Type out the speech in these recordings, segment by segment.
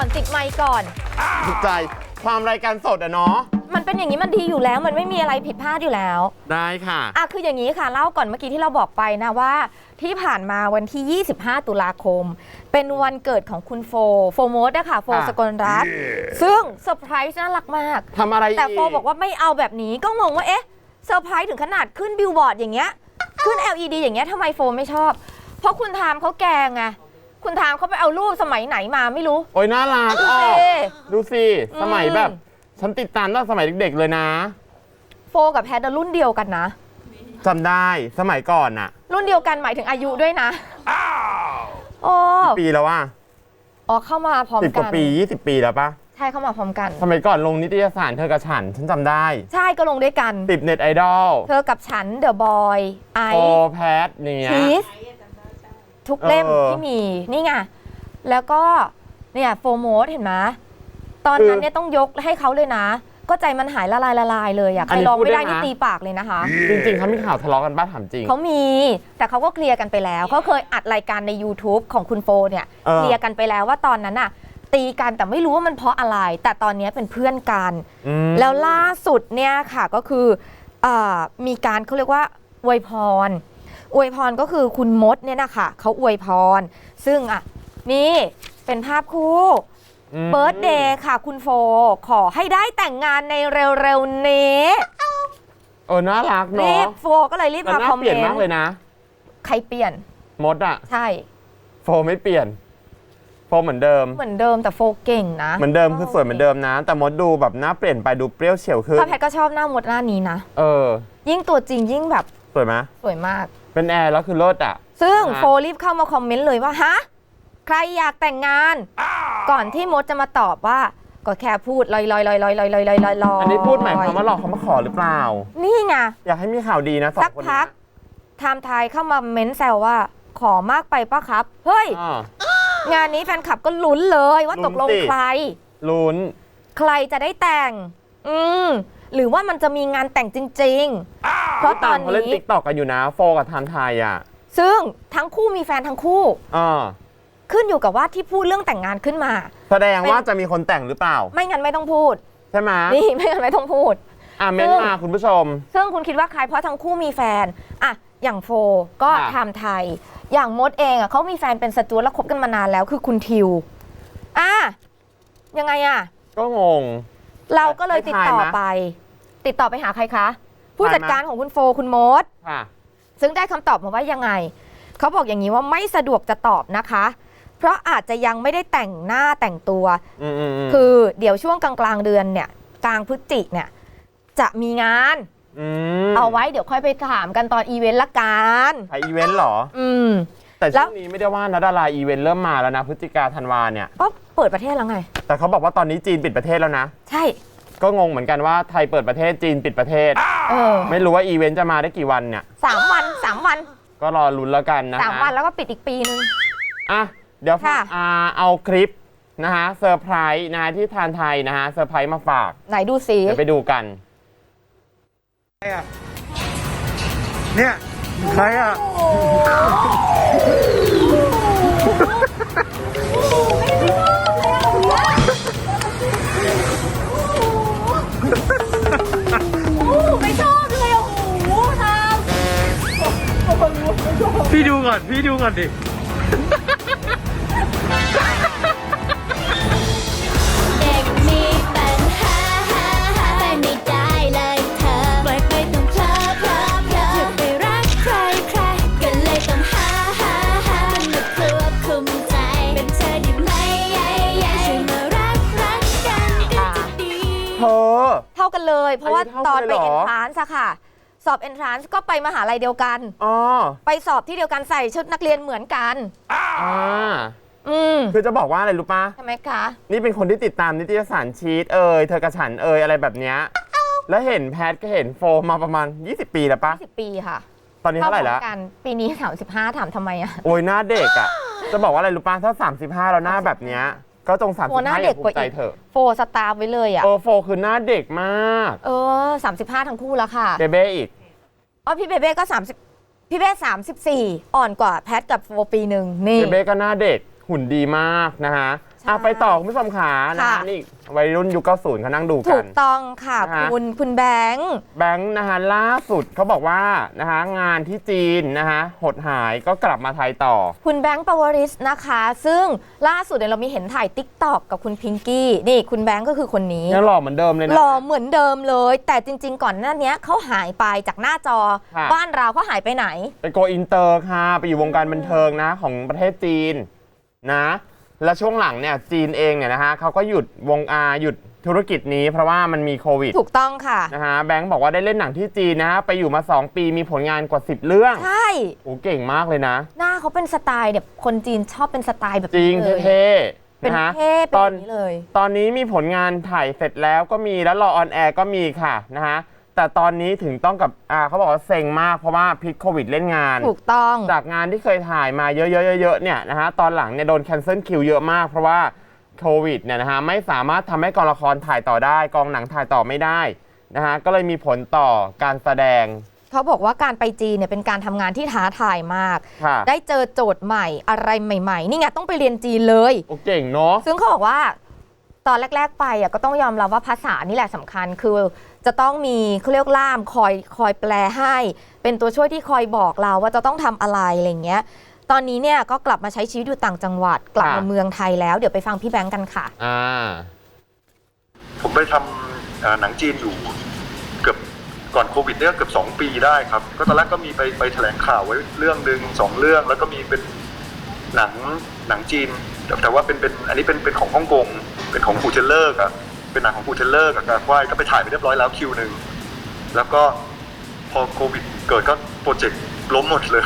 อนติดไมค์ก่อน ถูกใจความรายการสดอะเนาะมันเป็นอย่างนี้มันดีอยู่แล้ว มันไม่มีอะไรผิดพลาดอยู่แล้ว ได้ค่ะ อะคืออย่างนี้ค่ะเล่าก่อนเมื่อกี้ที่เราบอกไปนะว่า ที่ผ่านมาวันที่ 25 ตุลาคม เป็นวันเกิดของคุณโฟ โฟโมดนะคะโฟอะสกลรัตน์ซึ่งเซอร์ไพรส์น่ารักมากทำอะไรแต่โฟบอกว่าไม่เอาแบบนี้ก็งงว่าเอ๊ะเซอร์ไพรส์ถึงขนาดขึ้นบิลบอร์ดอย่างเงี้ยขึ้น LED อย่างเงี้ยทำไมโฟไม่ชอบ เพราะคุณทามเขาแกงไง คุณทามเขาไปเอารูปสมัยไหนมาไม่รู้ โอ้ยน่ารักดูอ้อสิดูสิอืมสมัยแบบ ฉันติดตามตั้งสมัยเด็กๆเลยนะโฟกับแพทรุ่นเดียวกันนะ จำได้สมัยก่อนอะรุ่นเดียวกันหมายถึงอายุด้วยนะโอ้ปีแล้วว่าอ๋อเข้ามาพร้อมสิบกกัว่านปี20ปีแล้วปะใช่เข้ามาพร้อมกัน สมัยก่อนลงนิตยสารเธอกับฉัน ฉันจำได้ใช่ก็ลงด้วยกัน ติดเน็ตไอดอล เธอกับฉันเดอะบอยไอโอแพทอย่างเงี้ยชีส ทุกเล่มเออ ที่มีนี่ไงแล้วก็เนี่ยโฟโมสเห็นไหมตอนนั้นเนี่ยต้องยกให้เขาเลยนะ ก็ใจมันหายละลายละลายเลยอะใคอันรนี้ลองพูดไม่ได้ได้นี่นะตีปากเลยนะคะ จริงๆเขามีข่าวทะเลาะกันบ้าถามจริง เขามีแต่เขาก็เคลียร์กันไปแล้วเขาเคยอัดรายการใน YouTube ของคุณโฟเนี่ยเออ เคลียร์กันไปแล้วว่าตอนนั้นอะตีกันแต่ไม่รู้ว่ามันเพราะอะไร แต่ตอนนี้เป็นเพื่อนกัน อืม แล้วล่าสุดเนี่ยค่ะก็คืออามีการเขาเรียกว่าอวยพร อวยพรก็คือคุณมดเนี่ยนะคะเขาอวยพร ซึ่งอะนี่เป็นภาพคู่อืมเบิร์ดเดย์ค่ะคุณโฟ ขอให้ได้แต่งงานในเร็วๆนี้เออน่ารักรีเนาะบโฟก็เลยรีบแต่มาหน้าคอมเปเมลี่ยนนมากต์เลยนะ ใครเปลี่ยนมดอะใช่ โฟไม่เปลี่ยน โฟเหมือนเดิม เหมือนเดิมแต่โฟเก่งนะ เหมือนเดิมคือสวยเหมือนเดิมนะ แต่มดดูแบบหน้าเปลี่ยนไปดูเปรี้ยวเฉียวขึ้นพ่อแพทย์ก็ชอบหน้ามดหน้านี้นะ เออ ยิ่งตัวจริงยิ่งแบบ สวยไหมสวยมาก เป็นแอร์แล้วคือเลิศอะ ซึ่งนะโฟรีบเข้ามาคอมเมนต์เลยว่า ฮะ ใครอยากแต่งงาน ก่อนที่มดจะมาตอบว่า ก็แค่พูดลอยลอยลอยลอยลอยลอยลอยลอยลอยอันนี้พูดหมายความว่าหลอกเขามาขอหรือเปล่า นี่ไง อยากให้มีข่าวดีนะสอสังกคนพันี้กไทม์ไทยเข้ามาเม้นแซวว่า ขอมากไปปะครับ เฮ้ย อ่า งานนี้แฟนคลับก็ลุ้นเลยว่าลุ้นตกลงสิ ใคร ลุ้น ใครจะได้แต่ง อืม หรือว่ามันจะมีงานแต่งจริง ๆ เพราะตอนเขาเล่นนี้ ติ๊กตอกกันอยู่นะ โฟกับไทม์ไทยอะซึ่งทั้งคู่มีแฟนทั้งคู่ อ่าขึ้นอยู่กับว่าที่พูดเรื่องแต่งงานขึ้นมา แสดงว่าจะมีคนแต่งหรือเปล่า ไม่งั้นไม่ต้องพูด ใช่ไหมนี่ไม่งั้นไม่ต้องพูด อะเม้นซึ่งมาคุณผู้ชม ซึ่งคุณคิดว่าใครเพราะทั้งคู่มีแฟนอะอย่างโฟก็ค่ะทำไทย อย่างมดเองอะเขามีแฟนเป็นสจวตแล้วคบกันมานานแล้วคือคุณทิวอะยังไงอะก็งง เราก็เลยติดต่อให้ทายไหมไป ติดต่อไปหาใครคะ ผู้จัดการของคุณโฟคุณมดค่ะซึ่งได้คำตอบมาว่ายังไง เขาบอกอย่างนี้ว่าไม่สะดวกจะตอบนะคะ เพราะอาจจะยังไม่ได้แต่งหน้าแต่งตัว อืมอืมอืมคือเดี๋ยวช่วงกลางๆเดือนเนี่ย กลางพฤศจิกเนี่ย จะมีงาน มเอาไว้เดี๋ยวค่อยไปถามกันตอนอีเวนต์ละกันถ่ายอีเวนต์เหรอ อืม แต่แล้ช่ว วงนี้ไม่ได้ว่านะดาราอีเวนต์เริ่มมาแล้วนะพฤศจิกาธันวาเนี่ย ก็เปิดประเทศแล้วไง แต่เขาบอกว่าตอนนี้จีนปิดประเทศแล้วนะ ใช่ ก็งงเหมือนกันว่าไทยเปิดประเทศจีนปิดประเทศ เออไม่รู้ว่าอีเวนต์จะมาได้กี่วันเนี่ย สามวันสามวันก็รอลุ้นแล้วกันนะสามฮะวันแล้วก็ปิดอีกปีนึง อะเดี๋ยวค่ะ อ่าเอาคลิปนะฮะเซอร์ไพรส์นะฮะที่ทานไทยนะฮะเซอร์ไพรส์มาฝาก ไหนดูสิ เดี๋ยวไปดูกันเนี่ยใครอะ พี่ดูก่อน พี่ดูก่อนดิ เด็กมีปัญหาไปไม่ได้เลยเธอปล่อยไปต้องเพลอเพลอเพลอจะไปรักใครใครก็เลยต้องหาหาหามันมาควบคุมใจ เป็นเธอได้ไหมช่วยมารักรักกันก็จะดี เธอ เท่ากันเลย เพราะว่าอายุเท่าตอนกันไปเลยเหรเออนทรานซ์อะค่ะ สอบเอนทรานซ์ก็ไปมหาลัยเดียวกัน อ๋อไปสอบที่เดียวกันใส่ชุดนักเรียนเหมือนกัน อ่าอืมคือจะบอกว่าอะไรรู้ปะใช่ไหมคะ นี่เป็นคนที่ติดตามนิตยสารชีตเอ่ยเธอกระฉันเอ่ยอะไรแบบเนี้ยแล้วเห็นแพทก็เห็นโฟมมาประมาณ 20 ปีแล้วปะ10 ปีค่ะตอนนี้เท่าไหร่แล้วพอกันปีนี้ 35 ถามทำไมอะ โอ้ยหน้าเด็กอะ จะบอกว่าอะไรรู้ปะถ้า 35 แล้วหน้าแบบเนี้ย ก็จงโฟหน้า35อเด็ย่ากภูกว่ามิใจอีกเถอะโฟสตาร์ฟไว้เลยอะเออโฟคือหน้าเด็กมากเออ35ทั้งคู่แล้วค่ะเบเบ้อีก อ๋อพี่เบเบ้ก็30พี่เบ้34อ่อนกว่าแพทกับโฟปีหนึ่งนี่ เบเบ้ก็หน้าเด็กหุ่นดีมากนะฮะ อะไปต่อคุณผู้ชมขานะค่ะคะนี่วัยรุ่นยุค90เขานั่งดูถูกัน กต้องค่ะนะคะคุณคุณแบงค์ แบงค์นะคะล่าสุดเขาบอกว่านะคะงานที่จีนนะคะหดหายก็กลับมาไทยต่อ คุณแบงค์ปวริสนะคะ ซึ่งล่าสุดเนี่ยเรามีเห็นถ่ายติ๊กตอกกับคุณพิงกี้ นี่คุณแบงค์ก็คือคนนี้ ยังหล่อเหมือนเดิมเลยนะ หล่อเหมือนเดิมเลย แต่จริง ๆ ก่อนหน้านี้เขาหายไปจากหน้าจอ ค่ะ บ้านเราเขาหายไปไหน ไปโกอินเตอร์ค่ะ ไปอยู่วงการบันเทิงนะของประเทศจีนนะ และช่วงหลังเนี่ยจีนเองเนี่ยนะคะเขาก็หยุดวงอาหยุดธุรกิจนี้เพราะว่ามันมีโควิดถูกต้องค่ะนะฮะแบงค์บอกว่าได้เล่นหนังที่จีนนะไปอยู่มา 2 ปีมีผลงานกว่า 10 เรื่องใช่โอ้เก่งมากเลยนะ หน้าเขาเป็นสไตล์แบบคนจีนชอบเป็นสไตล์แบบจริงนี้เลยเท่ๆเป็นนะฮะเท่เป็นตแบอนบนี้เลย ตอนนี้มีผลงานถ่ายเสร็จแล้วก็มีแล้วรอออนแอร์ก็มีค่ะนะฮะ แต่ตอนนี้ถึงต้องกับอ่าเขาบอกว่าเซ็งมากเพราะว่าพิษโควิดเล่นงาน ถูกต้อง จากงานที่เคยถ่ายมาเยอะๆๆๆเนี่ยนะฮะตอนหลังเนี่ยโดนแคนเซิลคิวเยอะมาก เพราะว่าโควิดเนี่ยนะฮะไม่สามารถทำให้กองละครถ่ายต่อได้ กองหนังถ่ายต่อไม่ได้นะฮะก็เลยมีผลต่อการแสดงเขาบอกว่าการไปจีนเนี่ยเป็นการทำงานที่ท้าทายมาก ค่ะได้เจอโจทย์ใหม่อะไรใหม่ ๆ นี่ไงต้องไปเรียนจีนเลย โอ้เก่งเนาะ ซึ่งเขาบอกว่า ตอนแรก ๆ ไปอะก็ต้องยอมรับว่าภาษานี่แหละสำคัญ คือจะต้องมีเขาเรียกล่ามคอยคอยแปลให้ เป็นตัวช่วยที่คอยบอกเราว่าจะต้องทำอะไรอะไรอย่างเงี้ย ตอนนี้เนี่ยก็กลับมาใช้ชีวิตอยู่ต่างจังหวัด กลับมาเมืองไทยแล้วเดี๋ยวไปฟังพี่แบงค์กันค่ะ อ่า ผมไปทำเอ่อหนังจีนอยู่เกือบก่อนโควิดเนี่ยเกือบสองปีได้ครับ ก็ตอนแรกก็มีไปไปแถลงข่าวไว้เรื่องหนึ่งสองเรื่อง แล้วก็มีเป็น หนังหนังจีนแต่แต่ว่าเป็นเป็นอันนี้เป็นเป็นของฮ่องกงเป็นของปูเทเลอร์กับเป็นหนังของปูเทเลอร์กับการควายก็ไปถ่ายไปเรียบร้อยแล้วคิวหนึ่งแล้วก็พอโควิดเกิดก็โปรเจกต์ล้มหมดเลย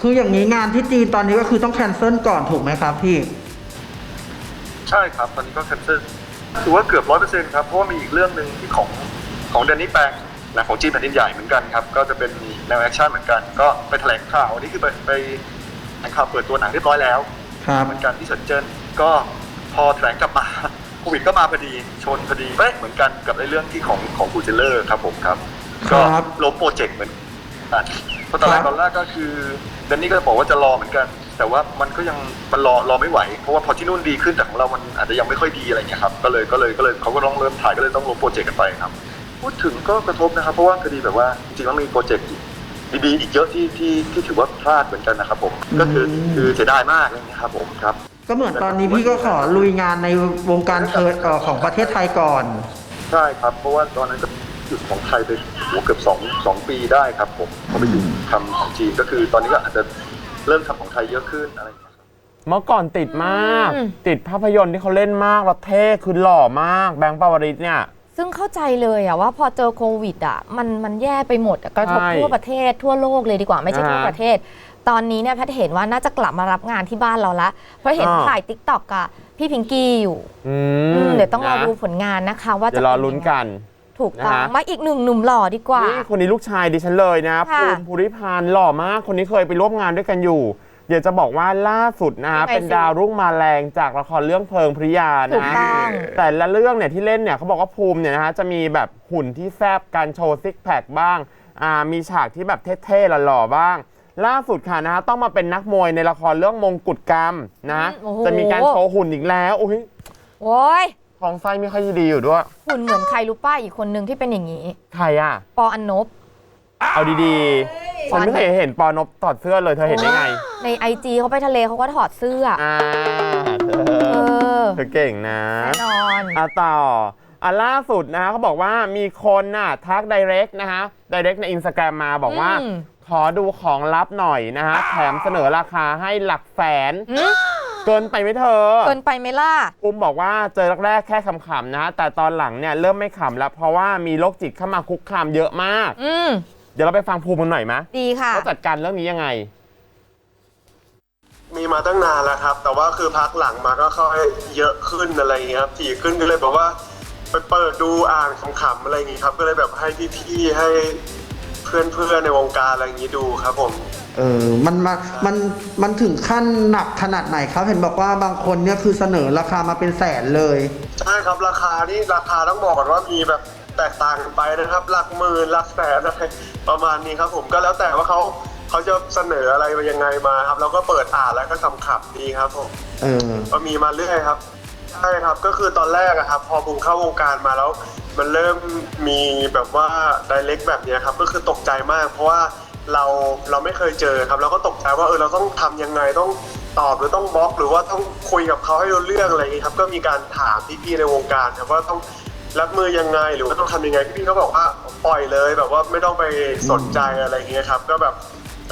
คืออย่างนี้งานที่จีนตอนนี้ก็คือต้องแคนเซิลก่อนถูกไหมครับพี่ ใช่ครับ ตอนนี้ก็ cancel ถือว่าเกือบร้อยเปอร์เซ็นต์ครับ เพราะว่ามีอีกเรื่องหนึ่งที่ของของแดนนี่แปงหนังของจีนแผ่นดินใหญ่เหมือนกันครับ ก็จะเป็นแนวแอคชั่นเหมือนกัน ก็ไปแถลงข่าวอันนี้คือไปไป แถลงข่าวเปิดตัวหนังเรียบร้อยแล้วครับเหมือนกันที่เซินเจิ้นก็พอแถลงกลับมาโควิดก็มาพอดีชนพอดีเป๊ะเหมือนกันกับในเรื่องที่ของของกูเจเลอร์ครับผมครับก็ครับล้มโปรเจกต์เหมือนกันเพราะตอนแรกครับตอนแรกก็คือแดนนี่ก็บอกว่าจะรอเหมือนกัน แต่ว่ามันก็ยังมันรอรอไม่ไหว เพราะว่าพอที่นู่นดีขึ้นแต่ของเรามันอาจจะยังไม่ค่อยดีอะไรเงี้ยครับก็เลยก็เลยก็เลยเขาก็ต้องเริ่มถ่ายก็เลยต้องล้มโปรเจกต์กันไปครับ พูดถึงก็กระทบนะครับ เพราะว่าคดีแบบว่าจริงๆแล้วมีโปรเจกต์ ดีๆอีกเยอะที่ที่ที่ถือว่าพลาดเหมือนกันนะครับผมก็คืออืมคือเสียดายมากอะไรเงี้ยครับผมครับ ก็เหมือนตอนนี้พี่ก็ขอลุยงานในวงการเทอร์เอ่อของประเทศไทยก่อน ใช่ครับ เพราะว่าตอนนั้นก็หยุดของไทยไปโอ้โหเกือบสองสองปีได้ครับผมพอไปอยู่ทำของจีนก็คือตอนนี้ก็อาจจะเริ่มทำของไทยเยอะขึ้นอะไรอย่างเงี้ยครับเมื่อก่อนติดมาก อืม ติดภาพยนตร์ที่เขาเล่นมากแล้วเท่คือหล่อมาก แบงค์ปาวริศเนี่ย ซึ่งเข้าใจเลยอะว่าพอเจอโควิดอะมันมันแย่ไปหมดอะกระทบใช่ทั่วประเทศทั่วโลกเลยดีกว่าไม่ใช่อ่าทั่วประเทศ ตอนนี้เนี่ยแพทย์เห็นว่าน่าจะกลับมารับงานที่บ้านเราละ เพราะเห็นอ่า ถ่ายติ๊กต็อกกับพี่พิงกี้อยู่อือืมมเดี๋ยวต้องรอนะดูผลงานนะคะ ว่าเดี๋จะยวรอเป็ลุ้นยังไงกัน ถูกต้องนะฮะมาอีกหนึ่งหนุ่มหล่อดีกว่า นี่คนนี้ลูกชายดิฉันเลยนะค่ะ ภูมิภูริพานหล่อมากคนนี้เคยไปร่วมงานด้วยกันอยู่ เดี๋ยวจะบอกว่าล่าสุดนะฮะยังไงเป็นสิดาวรุ่งมาแรงจากละครเรื่องเพลิงพริยาถูกนะต้องแต่ละเรื่องเนี่ยที่เล่นเนี่ยเขาบอกว่าภูมิเนี่ยนะฮะจะมีแบบหุ่นที่แซบการโชว์ซิกแพคบ้างอ่ามีฉากที่แบบเท่ๆหล่อๆบ้าง ล่าสุดค่ะนะฮะต้องมาเป็นนักมวยในละครเรื่องมงกุฎกรรมนะอืมโอ้โห จะมีการโชว์หุ่นอีกแล้วอุ้ยโอ้ยท้องไส้ไม่ค่อยดีอยู่ด้วยหุ่นเหมือนใครรู้ป้าอีกคนนึงที่เป็นอย่างนี้ ใครอะ ปออันนบ เอาดีๆฉันไม่เคยเห็นปอนบถอดเสื้อเลยเธอเห็นได้ไงในไอจีเขาไปทะเลเขาก็ถอดเสื้ออ่าเธเอออเธอเก่งนะแน่นอน อะต่ออะล่าสุดนะฮะเขาบอกว่ามีคนน่ะทัก direct นะฮะ direct ในอินสตาแกรมมาบอกว่า อืม ขอดูของลับหน่อยนะฮะแถมเสนอราคาให้หลักแสนหืมเกินไปไหมเธอ เกินไปไหมล่ะ อุ้มบอกว่าเจอแรกๆแค่ขำๆนะฮะแต่ตอนหลังเนี่ยเริ่มไม่ขำแล้วเพราะว่ามีโรคจิตเข้ามาคุกคามเยอะมาก อืม เดี๋ยวเราไปฟังภูมิกันหน่อยไหมดีค่ะว่าจัดการเรื่องนี้ยังไง มีมาตั้งนานแล้วครับ แต่ว่าคือพักหลังมาก็ค่อยเยอะขึ้นอะไรอย่างเงี้ยครับถี่ขึ้นก็เลยแบบว่าไปเปิดดูอ่านขำๆอะไรอย่างงี้ครับก็เลยแบบให้พี่ๆให้เพื่อนๆในวงการอะไรอย่างงี้ดูครับผม เออมันมามันมันถึงขั้นหนักขนาดไหนครับ เห็นบอกว่าบางคนเนี่ยคือเสนอราคามาเป็นแสนเลย ใช่ครับราคานี่ราคาต้องบอกก่อนว่ามีแบบ แตกต่างกันไปนะครับ หลักหมื่นหลักแสนอะไรประมาณนี้ครับ ผมก็แล้วแต่ว่าเขาเขาจะเสนออะไรมายังไงมาครับ เราก็เปิดอ่านแล้วก็ขำๆดีครับผมเออก็มีมาเรื่อยครับใช่ครับก็คือตอนแรกอะครับ พอบูมเข้าวงการมาแล้ว มันเริ่มมีแบบว่าไดเ c กแบบเนี้ยครับ ก็คือตกใจมาก เพราะว่าเราเราไม่เคยเจอครับ เราก็ตกใจว่าเออเราต้องทำยังไงต้องตอบหรือต้องบล็อก หรือว่าต้องคุยกับเขาให้รู้เรื่องอะไรอย่างนี้ครับ ก็มีการถามพี่ๆในวงการครับว่าต้อง รับมือยังไงหรือว่าต้องทำยังไงพี่ๆเขาบอกว่าปล่อยเลยแบบว่าไม่ต้องไปสนใจอะไรอย่างเงี้ยครับ ก็แบบ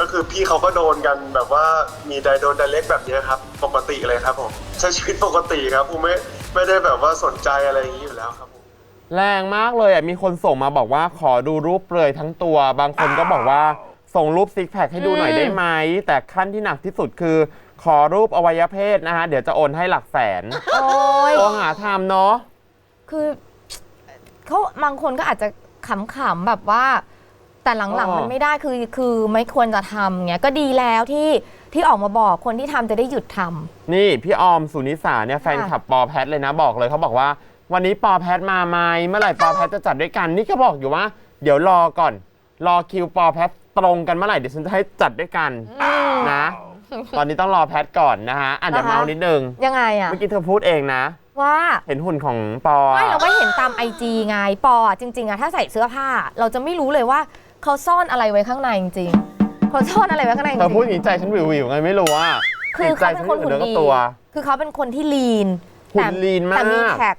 ก็คือพี่เขาก็โดนกันแบบว่ามีไดโดนไดเ c กแบบเนี้ยครับ ปกติเลยครับผมใช้ชีวิตปกติครับผมไม่ไม่ได้แบบว่าสนใจอะไรอย่างนี้อยู่แล้วครับผม แรงมากเลยอะมีคนส่งมาบอกว่าขอดูรูปเปลือยทั้งตัว บางคนก็บอกว่าส่งรูปซิกแพคให้ดูหน่อยได้ไหม แต่ขั้นที่หนักที่สุดคือ ขอรูปอวัยวะเพศนะฮะ เดี๋ยวจะโอนให้หลักแสนโอ้ย โอหาทำเนาะ คือ เขาบางคนก็อาจจะขำๆแบบว่า แต่หลังอ๋อ ๆมันไม่ได้คือคือไม่ควรจะทำเงี้ยก็ดีแล้วที่ที่ออกมาบอกคนที่ทำจะได้หยุดทำ นี่พี่ออมสุนิสาเนี่ยแฟนคลับปอแพทเลยนะบอกเลยเขาบอกว่า วันนี้ปอแพทมาไหมเมื่อไหร่ปอแพทจะจัดด้วยกัน นี่ก็บอกอยู่ว่า เดี๋ยวรอก่อน รอคิวปอแพทตรงกันเมื่อไหร่เดี๋ยวฉันจะให้จัดด้วยกันนะ ตอนนี้ต้องรอแพทก่อนนะฮะอะเดี๋ยวนะคะ เมานิดนึงยังไงอะเมื่อกี้เธอพูดเองนะว่าเห็นหุ่นของปอไม่อะเราไม่เห็นตามไอจีไงปออะจริง ๆอะถ้าใส่เสื้อผ้า เราจะไม่รู้เลยว่าเขาซ่อนอะไรไว้ข้างในจริงๆเขาซ่อนอะไรไว้ข้างในจเธอพูดริองย่างนี้ใจฉันวิววิวๆไงไม่รู้ว่าๆคือเขาเป็นคนหุ่นดีตัว คือเขาเป็นคนที่ลีนหุ่นแต่ลีนมาก แต่มีแท็ก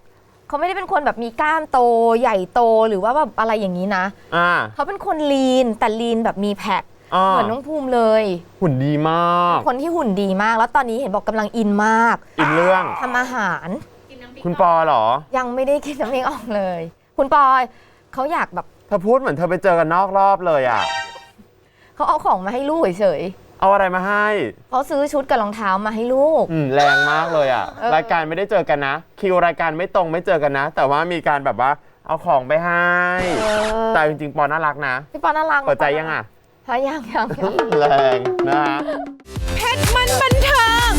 เขาไม่ได้เป็นคนแบบมีกล้ามโตใหญ่โตหรือว่าแบบอะไรอย่างนี้นะ อ่าเขาเป็นคนลีนแต่ลีนแบบมีแพ็คอ่าเหมือนน้องภูมิเลย หุ่นดีมาก คนที่หุ่นดีมาก แล้วตอนนี้เห็นบอกกำลังอินมากอินเรื่องทำอาหาร คุณปอเหรอ ยังไม่ได้คิดน้ำเองออกเลย คุณปอยเขาอยากแบบเธอพูดเหมือนเธอไปเจอกันนอกรอบเลยอะ เขาเอาของมาให้ลูกเฉยเอาอะไรมาให้ ๆเขาซื้อชุดกับรองเท้ามาให้ลูก อืมแรงมากเลยอะ เออ รายการไม่ได้เจอกันนะ คิวรายการไม่ตรงไม่เจอกันนะ แต่ว่ามีการแบบว่าเอาของไปให้ เออแต่จริงๆ ปอน่ารักนะ พี่ปอน่ารักเปิดใจยังอะ ฮะยังยังยัง แรงนะฮะ เพชรมันบันเทิง